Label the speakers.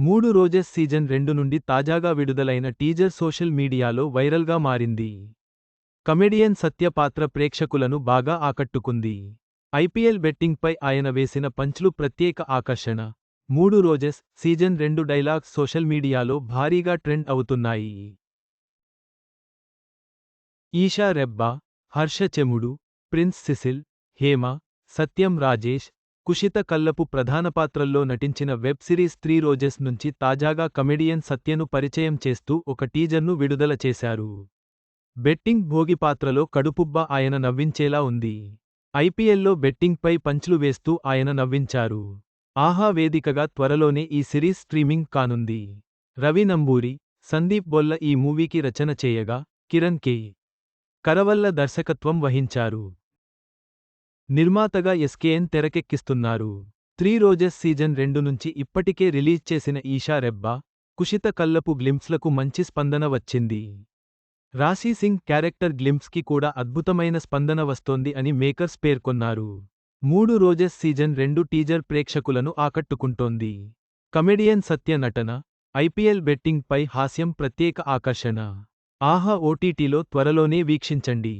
Speaker 1: మూడు roses season రెండు నుండి తాజాగా విడుదలైన టీజర్ సోషల్ మీడియాలో వైరల్గా మారింది. కమెడియన్ సత్య పాత్ర ప్రేక్షకులను బాగా ఆకట్టుకుంది. ఐపీఎల్ బెట్టింగ్పై ఆయన వేసిన పంచ్లు ప్రత్యేక ఆకర్షణ. మూడు రోజెస్ సీజన్ రెండు డైలాగ్స్ సోషల్ మీడియాలో భారీగా ట్రెండ్ అవుతున్నాయి. ఈషా రెబ్బా హర్ష చెముడు ప్రిన్స్ సిసిల్ హేమ సత్యం రాజేష్ కుషిత కల్లపు ప్రధాన పాత్రల్లో నటించిన వెబ్ సిరీస్ త్రీ రోజెస్ నుంచి తాజాగా కమెడియన్ సత్యను పరిచయం చేస్తూ ఒక టీజర్ను విడుదల చేశారు. బెట్టింగ్ భోగి పాత్రలో కడుపుబ్బ ఆయన నవ్వించేలా ఉంది. ఐపీఎల్లో బెట్టింగ్పై పంచ్లు వేస్తూ ఆయన నవ్వించారు. ఆహా వేదికగా త్వరలోనే ఈ సిరీస్ స్ట్రీమింగ్ కానుంది. రవి నంబూరి సందీప్ బొల్ల ఈ మూవీకి రచన చేయగా కిరణ్ కే. కరవల్ల దర్శకత్వం వహించారు. నిర్మాతగా ఎస్కేఎన్ తెరకెక్కిస్తున్నారు. త్రీ రోజెస్ సీజన్ రెండు నుంచి ఇప్పటికే రిలీజ్ చేసిన ఈషా రెబ్బా కుషిత కల్లపు గ్లింప్స్లకు మంచి స్పందన వచ్చింది. రాశీ సింగ్ క్యారెక్టర్ గ్లింప్స్కి కూడా అద్భుతమైన స్పందన వస్తోంది అని మేకర్స్ పేర్కొన్నారు. మూడు రోజెస్ సీజన్ రెండు టీజర్ ప్రేక్షకులను ఆకట్టుకుంటోంది. కమెడియన్ సత్య నటన ఐపీఎల్ బెట్టింగ్ పై హాస్యం ప్రత్యేక ఆకర్షణ. ఆహా ఓటీటీలో త్వరలోనే వీక్షించండి.